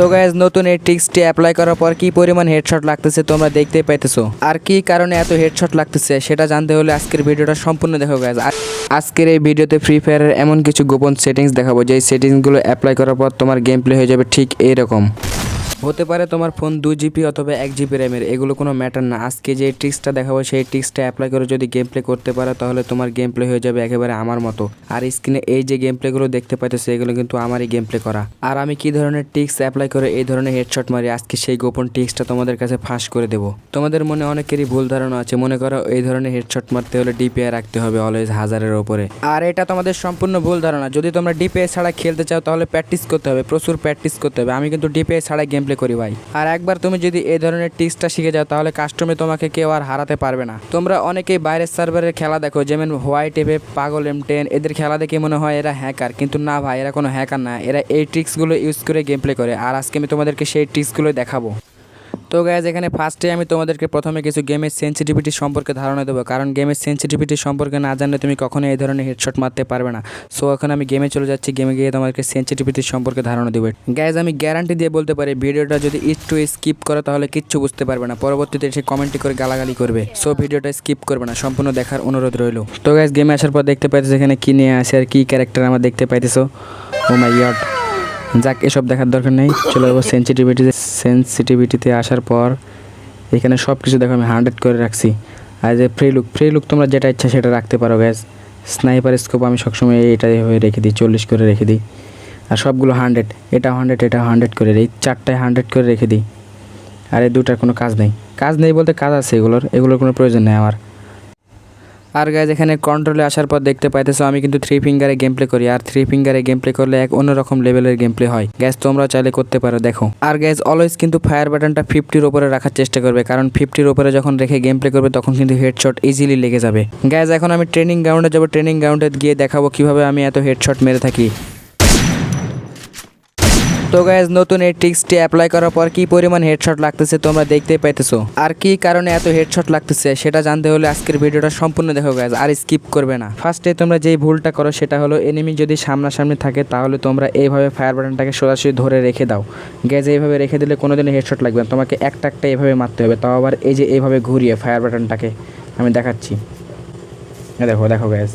তো গাইজ নতুন এই ট্রিক্সটি অ্যাপ্লাই করার পর কি পরিমাণ হেডশট লাগতেছে তোমরা দেখতে পাইতেছো? আর কি কারণে এত হেডশট লাগতেছে সেটা জানতে হলে আজকের ভিডিওটা সম্পূর্ণ দেখো গাইজ আজকের এই ভিডিওতে ফ্রি ফায়ারের এমন কিছু গোপন সেটিংস দেখাবো, যেই সেটিংসগুলো অ্যাপ্লাই করার পর তোমার গেম প্লে হয়ে যাবে ঠিক এইরকম। হতে পারে তোমার ফোন দুই জিবি অথবা এক জিবি র্যামের এগুলো কোনো ম্যাটার না। আজকে যে ট্রিক্সটা দেখাবো, সেই ট্রিক্সটা অ্যাপ্লাই করে যদি গেম প্লে করতে পারো, তাহলে তোমার গেম প্লে হয়ে যাবে একেবারে আমার মতো। আর স্ক্রিনে এই যে গেম প্লেগুলো দেখতে পাইতেছো, এগুলো কিন্তু আমারই গেম প্লে করা। আর আমি কি ধরনের ট্রিক্স অ্যাপ্লাই করে এই ধরনের হেডশট মারি, আজকে সেই গোপন ট্রিক্সটা তোমাদের কাছে ফাঁস করে দেবো। তোমাদের মনে অনেকেরই ভুল ধারণা আছে। মনে করো এই ধরনের হেডশট মারতে হলে ডিপিআই রাখতে হবে অলওয়েজ হাজারের ওপরে আর এটা তোমাদের সম্পূর্ণ ভুল ধারণা। যদি তোমরা ডিপিআই ছাড়া খেলতে চাও, তাহলে প্র্যাকটিস করতে হবে। প্রচুর প্র্যাকটিস করতে হবে। আমি কিন্তু ডিপিআই ছাড়া গেম প্লে করি ভাই। আর একবার তুমি যদি এই ধরনের টিক্সটা শিখে যাও, তাহলে কাস্টমে তোমাকে কেউ আর হারাতে পারবে না। তোমরা অনেকেই বাইরের সার্ভারের খেলা দেখো, যেমন হোয়াইট এফে পাগল এম টেন এদের খেলা দেখে মনে হয় এরা হ্যাকার কিন্তু না ভাই, এরা কোনো হ্যাকার না। এরা এই ট্রিক্সগুলো ইউজ করে গেম প্লে করে। আর আজকে আমি তোমাদেরকে সেই ট্রিক্সগুলো দেখাবো। তো গ্যাস এখানে ফার্স্টে আমি তোমাদেরকে প্রথমে কিছু গেমের সেন্সিটিভিটি সম্পর্কে ধারণা দেবো। কারণ গেমের সেন্সিটিভিটি সম্পর্কে না জানলে তুমি কখনো এই ধরনের হেডশট মারতে পারবে না। সো এখন আমি গেমে চলে যাচ্ছি। গেমে গিয়ে তোমাদেরকে সেন্সিটিভিটি সম্পর্কে ধারণা দেবো। গ্যাস আমি গ্যারান্টি দিয়ে বলতে পারি, ভিডিওটা যদি একটু স্কিপ করো তাহলে কিচ্ছু বুঝতে পারবে না। পরবর্তীতে এসে কমেন্টে করে গালাগালি করবে। সো ভিডিওটা স্কিপ করবে না। সম্পূর্ণ দেখার অনুরোধ রইল। তো গ্যাস গেমে আসার পর দেখতে পাইতেছো এখানে কী নিয়ে আসে আর কী ক্যারেক্টার আমার দেখতে পাইতেছো। ও মাই গড যাক, এসব দেখার দরকার নেই। চলে যাব সেন্সিটিভিটিতে সেন্সিটিভিটিতে আসার পর, এখানে সব কিছু দেখো আমি হান্ড্রেড করে রাখছি। আর যে ফ্রি লুক ফ্রি লুক তোমরা যেটা ইচ্ছা সেটা রাখতে পারো গ্যাস স্নাইপার স্কোপ আমি সবসময় এটা হয়ে রেখে দিই, চল্লিশ করে রেখে দিই। আর সবগুলো হান্ড্রেড এটা হান্ড্রেড এটা হান্ড্রেড করে এই চারটায় হান্ড্রেড করে রেখে দিই। আর এই দুটার কোনো কাজ নেই। কাজ নেই বলতে কাজ আছে এগুলোর এগুলোর কোনো প্রয়োজন নেই আমার। আর গাইজ এখানে কন্ট্রোলে আসার পর দেখতে পাইতেছো, আমি কিন্তু থ্রি ফিঙ্গারে গেম প্লে করি। আর থ্রি ফিঙ্গারে গেম প্লে করলে এক অন্যরকম লেভেলের গেম প্লে হয়। গ্যাস তোমরা চাইলে করতে পারো, দেখো। আর গ্যাস অলওয়েজ কিন্তু ফায়ার বাটনটা ফিফটির ওপরে রাখার চেষ্টা করবে, কারণ ফিফটির ওপরে যখন রেখে গেম প্লে করবে, তখন কিন্তু হেডশট ইজিলি লেগে যাবে। গ্যাস এখন আমি ট্রেনিং গ্রাউন্ডে যাব। ট্রেনিং গ্রাউন্ডে গিয়ে দেখাবো কীভাবে আমি এত হেডশট মেরে থাকি। তো গাইজ নতুন এই ট্রিক্সটি অ্যাপ্লাই করার পর কি পরিমাণ হেডশট লাগতেছে তোমরা দেখতেই পাইতেছো? আর কি কারণে এত হেডশট লাগতেছে সেটা জানতে হলে আজকের ভিডিওটা সম্পূর্ণ দেখো গাইজ আর স্কিপ করবে না। ফার্স্টে তোমরা যেই ভুলটা করো সেটা হলো এনিমি যদি সামনাসামনি থাকে তাহলে তোমরা এইভাবে ফায়ার বাটনটাকে সরাসরি ধরে রেখে দাও। গ্যাস এইভাবে রেখে দিলে কোনোদিনও হেডশট লাগবে না। তোমাকে একটা একটা এইভাবে মারতে হবে। তাও আবার এই যে এইভাবে ঘুরিয়ে ফায়ার বাটনটাকে আমি দেখাচ্ছি। দেখো দেখো গ্যাস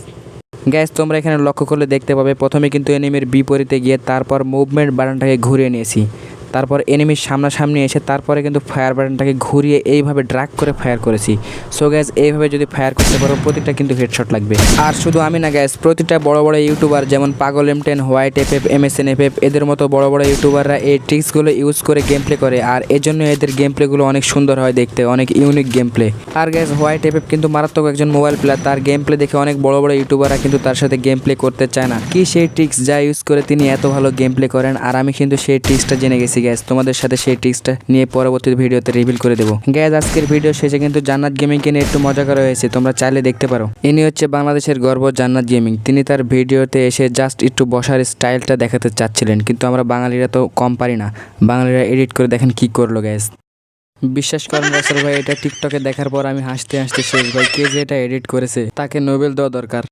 গ্যাস তোমরা এখানে লক্ষ্য করলে দেখতে পাবে, প্রথমে কিন্তু এনিমির বিপরীতে গিয়ে তারপর মুভমেন্ট বাটনটাকে ঘুরিয়ে নিয়েছি। তারপর এনিমির সামনাসামনি এসে তারপরে কিন্তু ফায়ার বাটনটাকে ঘুরিয়ে এইভাবে ড্রাগ করে ফায়ার করেছি। সো গ্যাস এইভাবে যদি ফায়ার করতে পারো, প্রতিটা কিন্তু হেডশট লাগবে। আর শুধু আমি না গ্যাস প্রতিটা বড় বড় ইউটিউবার যেমন Pagal M ten white F F M S N F F এদের মতো বড় বড় ইউটিউবাররা এই ট্রিক্সগুলো ইউজ করে গেম প্লে করে। আর এজন্য এদের গেম প্লেগুলো অনেক সুন্দর হয় দেখতে, অনেক ইউনিক গেম প্লে আর গ্যাস হোয়াইট এফ এফ কিন্তু মারাত্মক একজন মোবাইল প্লেয়ার তার গেম প্লে দেখে অনেক বড় বড় ইউটিউবাররা কিন্তু তার সাথে গেম প্লে করতে চায় না। কি সেই ট্রিক্স যা ইউজ করে তিনি এত ভালো গেম প্লে করেন, আর আমি কিন্তু সেই ট্রিক্সটা জেনে গেছি। গ্যাস তোমাদের সাথে সেই ট্রিক্সটা নিয়ে পরবর্তী ভিডিওতে রিভিল করে দেবো। গ্যাস আজকের ভিডিও শেষে কিন্তু জান্নাত গেমিংকে নিয়ে একটু মজা করা হয়েছে, তোমরা চাইলে দেখতে পারো। ইনি হচ্ছে বাংলাদেশের গর্ব জান্নাত গেমিং তিনি তার ভিডিওতে এসে জাস্ট একটু বসার স্টাইলটা দেখাতে চাচ্ছিলেন, কিন্তু আমরা বাঙালিরা তো কম পারি না। বাঙালিরা এডিট করে দেখেন কি করল গ্যাস বিশ্বাস করেন রাসেল ভাই, এটা টিকটকে দেখার পর আমি হাসতে হাসতে শেষ ভাই, কে যে এটা এডিট করেছে, তাকে নোবেল দেওয়া দরকার।